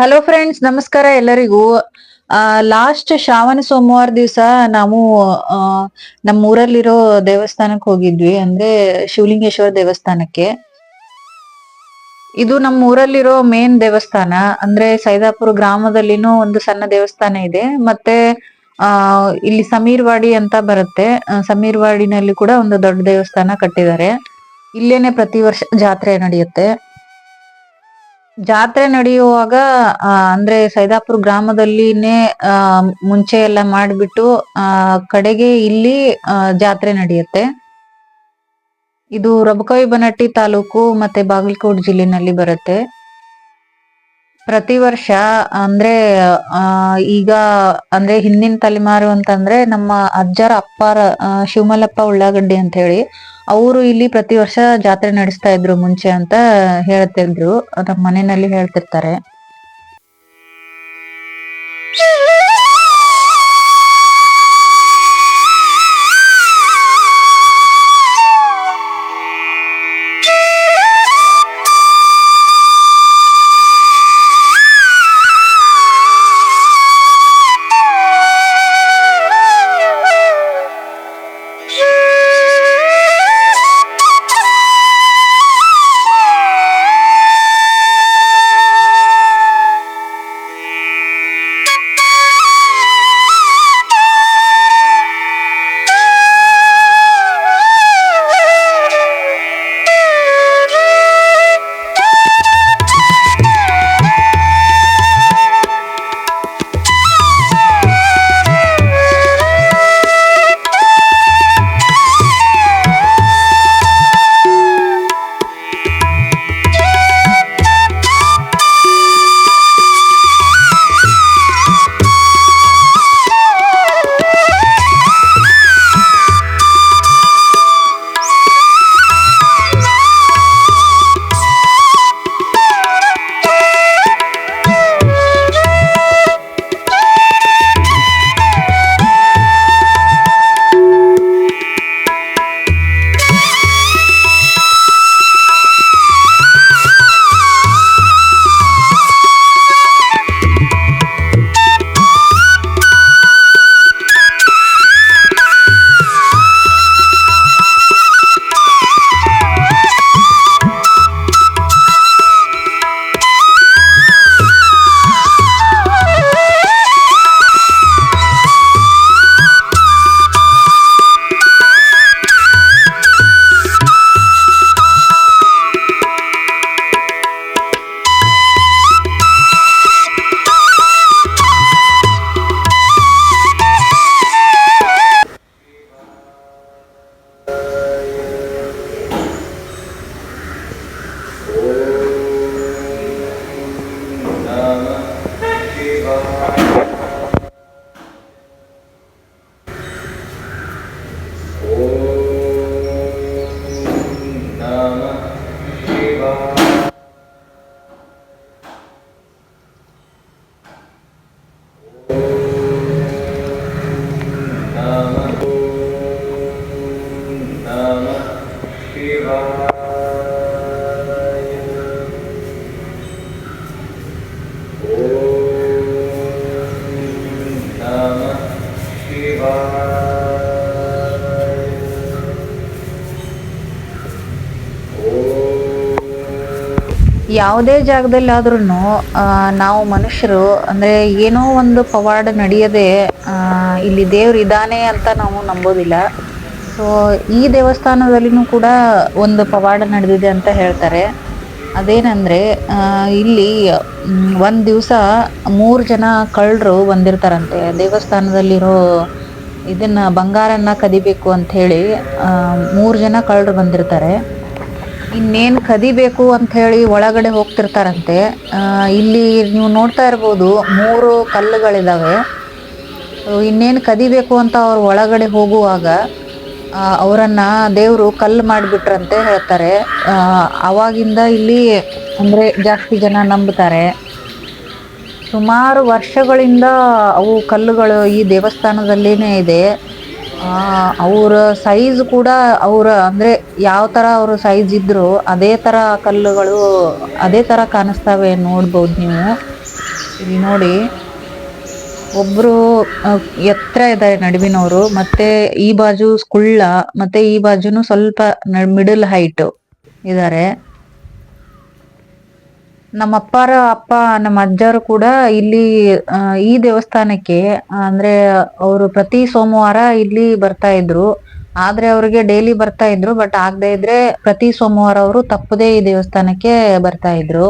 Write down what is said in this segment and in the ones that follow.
Hello friends ನಮಸ್ಕಾರ ಎಲ್ಲರಿಗೂ. Last Shravana ಸೋಮವಾರ ದಿವಸ ನಾವು ನಮ್ಮ ಊರಲ್ಲಿರೋ ದೇವಸ್ಥಾನಕ್ಕೆ ಹೋಗಿದ್ವಿ. ಅಂದ್ರೆ ಶಿವಲಿಂಗೇಶ್ವರ ದೇವಸ್ಥಾನಕ್ಕೆ. ಇದು ನಮ್ಮ ಊರಲ್ಲಿರೋ ಮೇನ್ ದೇವಸ್ಥಾನ. ಅಂದ್ರೆ ಸೈದಾಪುರ ಗ್ರಾಮದಲ್ಲಿನೂ ಒಂದು ಸಣ್ಣ ದೇವಸ್ಥಾನ ಇದೆ. ಮತ್ತೆ, ಆ, ಇಲ್ಲಿ ಸಮೀರ್ವಾಡಿ ಅಂತ ಬರುತ್ತೆ. ಸಮೀರ್ವಾಡಿನಲ್ಲಿ ಕೂಡ ಒಂದು ದೊಡ್ಡ ದೇವಸ್ಥಾನ ಕಟ್ಟಿದ್ದಾರೆ. ಇಲ್ಲೇನೆ ಪ್ರತಿ ವರ್ಷ ಜಾತ್ರೆ ನಡೆಯುತ್ತೆ. ಜಾತ್ರೆ ನಡೆಯುವಾಗ ಅಂದ್ರೆ ಸೈದಾಪುರ ಗ್ರಾಮದಲ್ಲಿನೇ ಮುಂಚೆ ಎಲ್ಲ ಮಾಡಿಬಿಟ್ಟು ಕಡೆಗೆ ಇಲ್ಲಿ ಜಾತ್ರೆ ನಡೆಯುತ್ತೆ. ಇದು ರಬಕವಿ ಬನಟ್ಟಿ ತಾಲೂಕು ಮತ್ತೆ ಬಾಗಲಕೋಟ್ ಜಿಲ್ಲೆನಲ್ಲಿ ಬರುತ್ತೆ. ಪ್ರತಿ ವರ್ಷ, ಅಂದ್ರೆ ಈಗ, ಅಂದ್ರೆ ಹಿಂದಿನ ತಲೆಮಾರು ಅಂತಂದ್ರೆ ನಮ್ಮ ಅಜ್ಜರ, ಅಪ್ಪಾರ ಶಿವಮಲ್ಲಪ್ಪ ಉಳ್ಳಾಗಡ್ಡಿ ಅಂತ ಹೇಳಿ ಅವರು ಇಲ್ಲಿ ಪ್ರತಿ ವರ್ಷ ಜಾತ್ರೆ ನಡೆಸ್ತಾ ಇದ್ರು ಮುಂಚೆ ಅಂತ ಹೇಳ್ತಿದ್ರು. ನಮ್ಮ ಮನೆಯಲ್ಲಿ ಹೇಳ್ತಿರ್ತಾರೆ. ಯಾವುದೇ ಜಾಗದಲ್ಲಾದ್ರೂ ನಾವು ಮನುಷ್ಯರು, ಅಂದ್ರೆ ಏನೋ ಒಂದು ಪವಾಡ ನಡೆಯದೆ ಇಲ್ಲಿ ದೇವ್ರು ಇದ್ದಾನೆ ಅಂತ ನಾವು ನಂಬೋದಿಲ್ಲ. ಸೊ ಈ ದೇವಸ್ಥಾನದಲ್ಲಿನೂ ಕೂಡ ಒಂದು ಪವಾಡ ನಡೆದಿದೆ ಅಂತ ಹೇಳ್ತಾರೆ. ಅದೇನಂದ್ರೆ ಇಲ್ಲಿ ಒಂದು ದಿವಸ ಮೂರು ಜನ ಕಳ್ಳರು ಬಂದಿರ್ತಾರಂತೆ. ದೇವಸ್ಥಾನದಲ್ಲಿರೋ ಇದನ್ನ ಬಂಗಾರನ್ನ ಕದಿಬೇಕು ಅಂತ ಹೇಳಿ ಮೂರು ಜನ ಕಳ್ಳರು ಬಂದಿರ್ತಾರೆ. ಇನ್ನೇನ್ ಕದಿಬೇಕು ಅಂತ ಹೇಳಿ ಒಳಗಡೆ ಹೋಗ್ತಿರ್ತಾರಂತೆ. ಇಲ್ಲಿ ನೀವು ನೋಡ್ತಾ ಇರ್ಬೋದು ಮೂರು ಕಲ್ಲುಗಳಿದಾವೆ. ಇನ್ನೇನು ಕದಿಬೇಕು ಅಂತ ಅವ್ರು ಒಳಗಡೆ ಹೋಗುವಾಗ ಅವರನ್ನು ದೇವರು ಕಲ್ಲು ಮಾಡಿಬಿಟ್ರಂತೆ ಹೇಳ್ತಾರೆ. ಆವಾಗಿಂದ ಇಲ್ಲಿ ಅಂದ್ರೆ ಜಾಸ್ತಿ ಜನ ನಂಬುತ್ತಾರೆ ಸುಮಾರು ವರ್ಷಗಳಿಂದ ಅವು ಕಲ್ಲುಗಳು ಈ ದೇವಸ್ಥಾನದಲ್ಲಿನೇ ಇದೆ. ಅವ್ರ ಸೈಜ್ ಕೂಡ ಅವರ, ಅಂದ್ರೆ ಯಾವ ತರ ಅವರು ಸೈಜ್ ಇದ್ರು ಅದೇ ತರ ಕಲ್ಲುಗಳು, ಅದೇ ತರ ಕಾಣಿಸ್ತವೆ ನೋಡ್ಬೋದು ನೀವು. ಇಲ್ಲಿ ನೋಡಿ, ಒಬ್ರು ಎತ್ತರ ಇದ್ದಾರೆ ನಡುವಿನವರು, ಮತ್ತೆ ಈ ಬಾಜು ಕುಳ್ಳ, ಮತ್ತೆ ಈ ಬಾಜುನು ಸ್ವಲ್ಪ ಮಿಡಲ್ ಹೈಟ್ ಇದ್ದಾರೆ ನಮ್ಮ ಅಪ್ಪಾರ ಅಪ್ಪ, ನಮ್ಮ ಅಜ್ಜರು ಕೂಡ ಇಲ್ಲಿ ಈ ದೇವಸ್ಥಾನಕ್ಕೆ, ಅಂದ್ರೆ ಅವರು ಪ್ರತಿ ಸೋಮವಾರ ಇಲ್ಲಿ ಬರ್ತಾ ಇದ್ರು. ಆದ್ರೆ ಅವ್ರಿಗೆ ಡೈಲಿ ಬರ್ತಾ ಇದ್ರು ಬಟ್ ಆಗದೆ ಇದ್ರೆ ಪ್ರತಿ ಸೋಮವಾರ ಅವರು ತಪ್ಪದೇ ಈ ದೇವಸ್ಥಾನಕ್ಕೆ ಬರ್ತಾ ಇದ್ರು.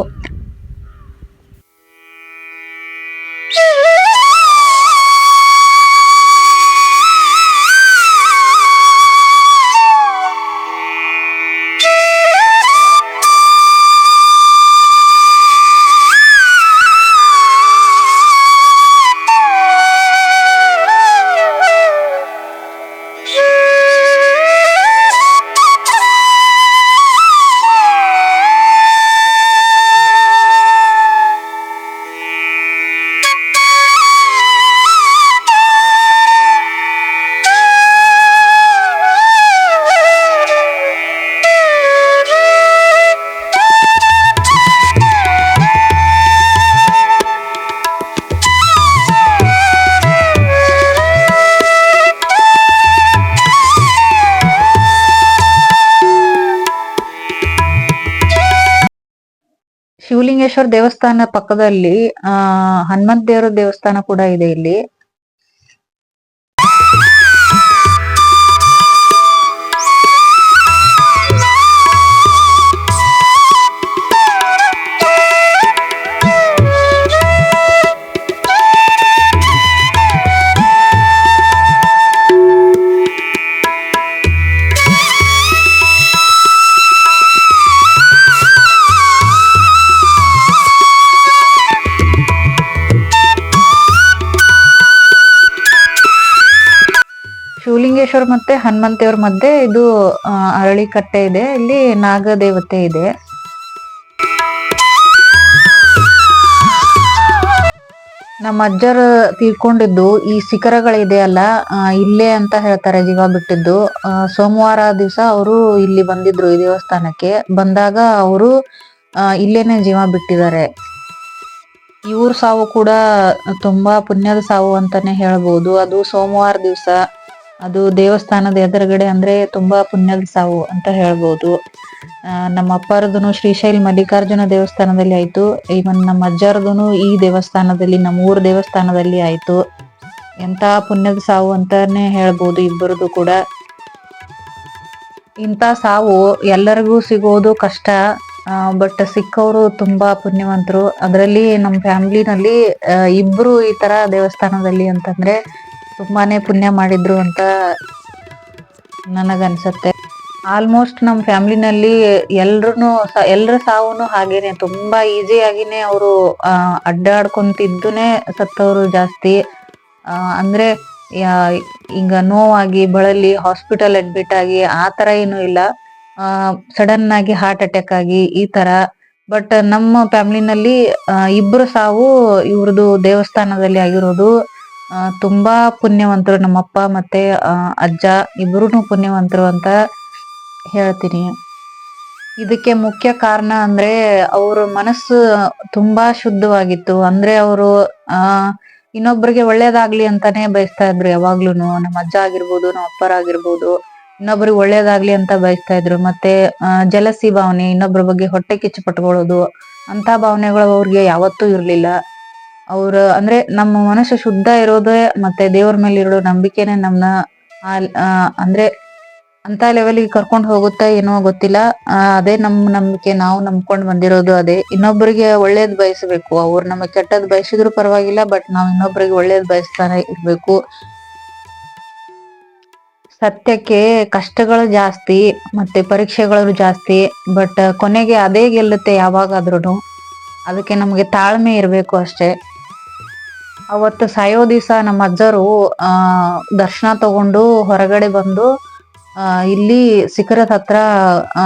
ಶಿವಲಿಂಗೇಶ್ವರ ದೇವಸ್ಥಾನ ಪಕ್ಕದಲ್ಲಿ ಆ ಹನುಮಂತ ದೇವರ ದೇವಸ್ಥಾನ ಕೂಡ ಇದೆ ಇಲ್ಲಿ. ಶಿವಲಿಂಗೇಶ್ವರ ಮತ್ತೆ ಹನುಮಂತೇವ್ರ ಮಧ್ಯೆ ಇದು ಅರಳಿ ಕಟ್ಟೆ ಇದೆ. ಇಲ್ಲಿ ನಾಗದೇವತೆ ಇದೆ. ನಮ್ಮ ಅಜ್ಜರು ತೀರ್ಕೊಂಡಿದ್ದು ಈ ಶಿಖರಗಳಿದೆ ಅಲ್ಲ ಇಲ್ಲೇ ಅಂತ ಹೇಳ್ತಾರೆ, ಜೀವ ಬಿಟ್ಟಿದ್ದು. ಸೋಮವಾರ ದಿವಸ ಅವರು ಇಲ್ಲಿ ಬಂದಿದ್ರು ಈ ದೇವಸ್ಥಾನಕ್ಕೆ. ಬಂದಾಗ ಅವರು ಇಲ್ಲೇನೆ ಜೀವ ಬಿಟ್ಟಿದ್ದಾರೆ. ಇವ್ರ ಸಾವು ಕೂಡ ತುಂಬಾ ಪುಣ್ಯದ ಸಾವು ಅಂತಾನೆ ಹೇಳ್ಬೋದು. ಅದು ಸೋಮವಾರ ದಿವಸ. ಅದು ದೇವಸ್ಥಾನದ ಎದುರುಗಡೆ ಅಂದ್ರೆ ತುಂಬಾ ಪುಣ್ಯದ ಸಾವು ಅಂತ ಹೇಳ್ಬೋದು. ನಮ್ಮ ಅಪ್ಪಾರದೂ ಶ್ರೀಶೈಲ್ ಮಲ್ಲಿಕಾರ್ಜುನ ದೇವಸ್ಥಾನದಲ್ಲಿ ಆಯ್ತು. ಈವನ್ ನಮ್ಮ ಅಜ್ಜಾರದೂ ಈ ದೇವಸ್ಥಾನದಲ್ಲಿ ನಮ್ಮ ಊರ್ ದೇವಸ್ಥಾನದಲ್ಲಿ ಆಯ್ತು. ಎಂತ ಪುಣ್ಯದ ಸಾವು ಅಂತಾನೆ ಹೇಳ್ಬೋದು ಇಬ್ಬರದು ಕೂಡ. ಇಂಥ ಸಾವು ಎಲ್ಲರಿಗೂ ಸಿಗೋದು ಕಷ್ಟ. ಬಟ್ ಸಿಕ್ಕವರು ತುಂಬಾ ಪುಣ್ಯವಂತರು. ಅದರಲ್ಲಿ ನಮ್ಮ ಫ್ಯಾಮಿಲಿನಲ್ಲಿ ಇಬ್ರು ಈ ತರ ದೇವಸ್ಥಾನದಲ್ಲಿ ಅಂತಂದ್ರೆ ತುಂಬಾನೇ ಪುಣ್ಯ ಮಾಡಿದ್ರು ಅಂತ ನನಗನ್ಸತ್ತೆ. ಆಲ್ಮೋಸ್ಟ್ ನಮ್ಮ ಫ್ಯಾಮಿಲಿನಲ್ಲಿ ಎಲ್ರು ಎಲ್ರ ಸಾವುನು ಹಾಗೇನೆ. ತುಂಬಾ ಈಸಿ ಆಗಿನೇ ಅವರು ಅಡ್ಡಾಡ್ಕೊಂತಿದ್ದುನೇ ಸತ್ತವರು ಜಾಸ್ತಿ. ಅಂದ್ರೆ ಈಗ ನೋವಾಗಿ, ಬಳಲಿ ಹಾಸ್ಪಿಟಲ್ ಅಡ್ಮಿಟ್ ಆಗಿ, ಆ ತರ ಏನು ಇಲ್ಲ. ಸಡನ್ ಆಗಿ ಹಾರ್ಟ್ ಅಟ್ಯಾಕ್ ಆಗಿ, ಈ ತರ. ಬಟ್ ನಮ್ಮ ಫ್ಯಾಮಿಲಿನಲ್ಲಿ ಇಬ್ರು ಸಾವು ಇವ್ರದ್ದು ದೇವಸ್ಥಾನದಲ್ಲಿ ಆಗಿರೋದು. ತುಂಬಾ ಪುಣ್ಯವಂತರು ನಮ್ಮಪ್ಪ ಮತ್ತೆ ಅಜ್ಜ ಇಬ್ಬರೂ ಪುಣ್ಯವಂತರು ಅಂತ ಹೇಳ್ತೀನಿ. ಇದಕ್ಕೆ ಮುಖ್ಯ ಕಾರಣ ಅಂದ್ರೆ ಅವ್ರ ಮನಸ್ಸು ತುಂಬಾ ಶುದ್ಧವಾಗಿತ್ತು. ಅಂದ್ರೆ ಅವರು, ಆ, ಇನ್ನೊಬ್ರಿಗೆ ಒಳ್ಳೇದಾಗ್ಲಿ ಅಂತಾನೆ ಬಯಸ್ತಾ ಇದ್ರು ಯಾವಾಗ್ಲೂನು. ನಮ್ಮ ಅಜ್ಜ ಆಗಿರ್ಬೋದು, ನಮ್ಮ ಅಪ್ಪರಾಗಿರ್ಬೋದು ಇನ್ನೊಬ್ರಿಗೆ ಒಳ್ಳೇದಾಗ್ಲಿ ಅಂತ ಬಯಸ್ತಾ ಇದ್ರು. ಮತ್ತೆ ಜಲಸಿ ಭಾವನೆ, ಇನ್ನೊಬ್ರ ಬಗ್ಗೆ ಹೊಟ್ಟೆ ಕಿಚ್ಚು ಪಟ್ಕೊಳ್ಳೋದು ಅಂತ ಭಾವನೆಗಳು ಅವ್ರಿಗೆ ಯಾವತ್ತೂ ಇರ್ಲಿಲ್ಲ. ಅವ್ರ, ಅಂದ್ರೆ ನಮ್ಮ ಮನಸ್ಸು ಶುದ್ಧ ಇರೋದೇ ಮತ್ತೆ ದೇವ್ರ ಮೇಲೆ ಇರೋ ನಂಬಿಕೆನೆ ನಮ್ನ ಅಂದ್ರೆ ಅಂತ ಲೆವೆಲ್ಗೆ ಕರ್ಕೊಂಡು ಹೋಗುತ್ತಾ ಏನೋ ಗೊತ್ತಿಲ್ಲ. ಅದೇ ನಮ್ ನಂಬಿಕೆ, ನಾವು ನಂಬ್ಕೊಂಡ್ ಬಂದಿರೋದು ಅದೇ. ಇನ್ನೊಬ್ಬರಿಗೆ ಒಳ್ಳೇದ್ ಬಯಸಬೇಕು. ಅವ್ರು ನಮಗೆ ಕೆಟ್ಟದ್ ಬಯಸಿದ್ರು ಪರವಾಗಿಲ್ಲ ಬಟ್ ನಾವ್ ಇನ್ನೊಬ್ಬರಿಗೆ ಒಳ್ಳೇದ್ ಬಯಸ್ತಾನೆ ಇರ್ಬೇಕು. ಸತ್ಯಕ್ಕೆ ಕಷ್ಟಗಳು ಜಾಸ್ತಿ, ಮತ್ತೆ ಪರೀಕ್ಷೆಗಳು ಜಾಸ್ತಿ ಬಟ್ ಕೊನೆಗೆ ಅದೇ ಗೆಲ್ಲುತ್ತೆ ಯಾವಾಗಾದ್ರೂ ಅದಕ್ಕೆ ನಮಗೆ ತಾಳ್ಮೆ ಇರ್ಬೇಕು ಅಷ್ಟೇ. ಅವತ್ತು ಸಾಯೋ ದಿವಸ ನಮ್ಮ ಅಜ್ಜರು, ಆ, ದರ್ಶನ ತಗೊಂಡು ಹೊರಗಡೆ ಬಂದು ಇಲ್ಲಿ ಶಿಖರದ ಹತ್ರ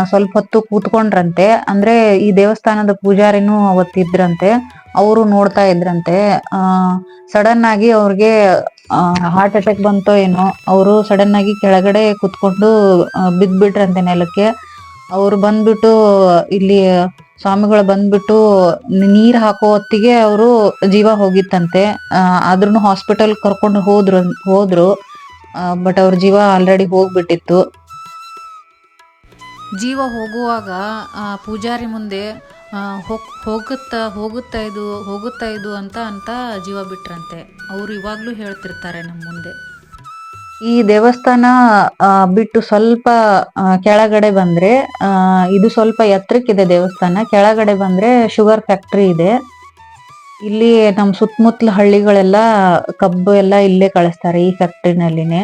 ಸ್ವಲ್ಪ ಹೊತ್ತು ಕೂತ್ಕೊಂಡ್ರಂತೆ. ಅಂದ್ರೆ ಈ ದೇವಸ್ಥಾನದ ಪೂಜಾರಿನೂ ಅವತ್ತಿದ್ರಂತೆ ಅವರು ನೋಡ್ತಾ ಇದ್ರಂತೆ. ಆ ಸಡನ್ ಆಗಿ ಅವ್ರಿಗೆ ಹಾರ್ಟ್ ಅಟ್ಯಾಕ್ ಬಂತೋ ಏನೋ, ಅವರು ಸಡನ್ ಆಗಿ ಕೆಳಗಡೆ ಕೂತ್ಕೊಂಡು ಬಿದ್ದ್ಬಿಟ್ರಂತೆ ನೆಲಕ್ಕೆ. ಅವ್ರು ಬಂದ್ಬಿಟ್ಟು, ಇಲ್ಲಿ ಸ್ವಾಮಿಗಳು ಬಂದ್ಬಿಟ್ಟು ನೀರ್ ಹಾಕೋ ಹೊತ್ತಿಗೆ ಅವರು ಜೀವ ಹೋಗಿತ್ತಂತೆ. ಆದ್ರೂ ಹಾಸ್ಪಿಟಲ್ ಕರ್ಕೊಂಡು ಹೋದ್ರು ಹೋದ್ರು. ಬಟ್ ಅವ್ರ ಜೀವ ಆಲ್ರೆಡಿ ಹೋಗ್ಬಿಟ್ಟಿತ್ತು. ಜೀವ ಹೋಗುವಾಗ ಪೂಜಾರಿ ಮುಂದೆ ಹೋಗುತ್ತಾ ಹೋಗುತ್ತಾ ಇದು ಹೋಗುತ್ತಾ ಇದು ಅಂತ ಅಂತ ಜೀವ ಬಿಟ್ರಂತೆ. ಅವರು ಇವಾಗಲೂ ಹೇಳ್ತಿರ್ತಾರೆ ನಮ್ಮ ಮುಂದೆ. ಈ ದೇವಸ್ಥಾನ ಬಿಟ್ಟು ಸ್ವಲ್ಪ ಕೆಳಗಡೆ ಬಂದ್ರೆ ಇದು ಸ್ವಲ್ಪ ಎತ್ತರಕ್ಕಿದೆ ದೇವಸ್ಥಾನ. ಕೆಳಗಡೆ ಬಂದ್ರೆ ಶುಗರ್ ಫ್ಯಾಕ್ಟ್ರಿ ಇದೆ. ಇಲ್ಲಿ ನಮ್ಮ ಸುತ್ತಮುತ್ತಲ ಹಳ್ಳಿಗಳೆಲ್ಲ ಕಬ್ಬು ಎಲ್ಲ ಇಲ್ಲೇ ಕಳಿಸ್ತಾರೆ ಈ ಫ್ಯಾಕ್ಟ್ರಿನಲ್ಲಿನೇ.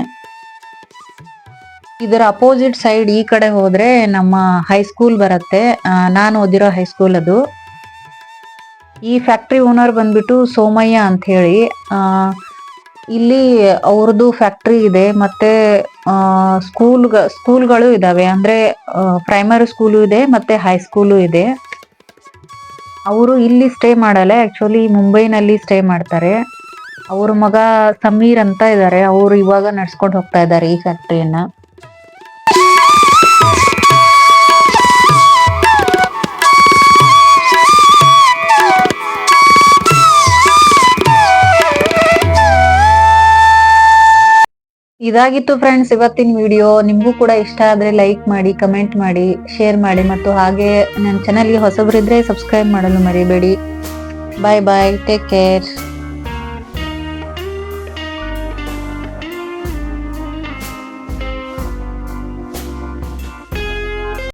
ಇದರ ಅಪೋಸಿಟ್ ಸೈಡ್ ಈ ಕಡೆ ಹೋದ್ರೆ ನಮ್ಮ ಹೈಸ್ಕೂಲ್ ಬರುತ್ತೆ. ನಾನು ಓದಿರೋ ಹೈಸ್ಕೂಲ್ ಅದು. ಈ ಫ್ಯಾಕ್ಟ್ರಿ ಓನರ್ ಬಂದ್ಬಿಟ್ಟು ಸೋಮಯ್ಯ ಅಂತ ಹೇಳಿ ಇಲ್ಲಿ ಅವ್ರದ್ದು ಫ್ಯಾಕ್ಟ್ರಿ ಇದೆ, ಮತ್ತೆ ಸ್ಕೂಲ್ ಸ್ಕೂಲ್ಗಳು ಇದಾವೆ. ಅಂದ್ರೆ ಪ್ರೈಮರಿ ಸ್ಕೂಲು ಇದೆ, ಮತ್ತೆ ಹೈಸ್ಕೂಲು ಇದೆ. ಅವರು ಇಲ್ಲಿ ಸ್ಟೇ ಮಾಡಲ್ಲ. ಆಕ್ಚುಲಿ ಮುಂಬೈನಲ್ಲಿ ಸ್ಟೇ ಮಾಡ್ತಾರೆ. ಅವ್ರ ಮಗ ಸಮೀರ್ ಅಂತ ಇದ್ದಾರೆ ಅವರು ಇವಾಗ ನಡ್ಸ್ಕೊಂಡು ಹೋಗ್ತಾ ಇದ್ದಾರೆ ಈ ಫ್ಯಾಕ್ಟ್ರಿಯನ್ನ ಇದಾಗಿತ್ತು ಫ್ರೆಂಡ್ಸ್ ಇವತ್ತಿನ ವಿಡಿಯೋ ನಿಮಗೂ ಕೂಡ ಇಷ್ಟ ಆದ್ರೆ ಲೈಕ್ ಮಾಡಿ ಕಮೆಂಟ್ ಮಾಡಿ ಶೇರ್ ಮಾಡಿ ಮತ್ತು ಹಾಗೆ ನನ್ನ ಚಾನಲ್ಗೆ ಹೊಸಬರಿದ್ರೆ ಸಬ್ಸ್ಕ್ರೈಬ್ ಮಾಡಲು ಮರಿಬೇಡಿ. ಬಾಯ್ ಬಾಯ್ ಟೇಕ್ ಕೇರ್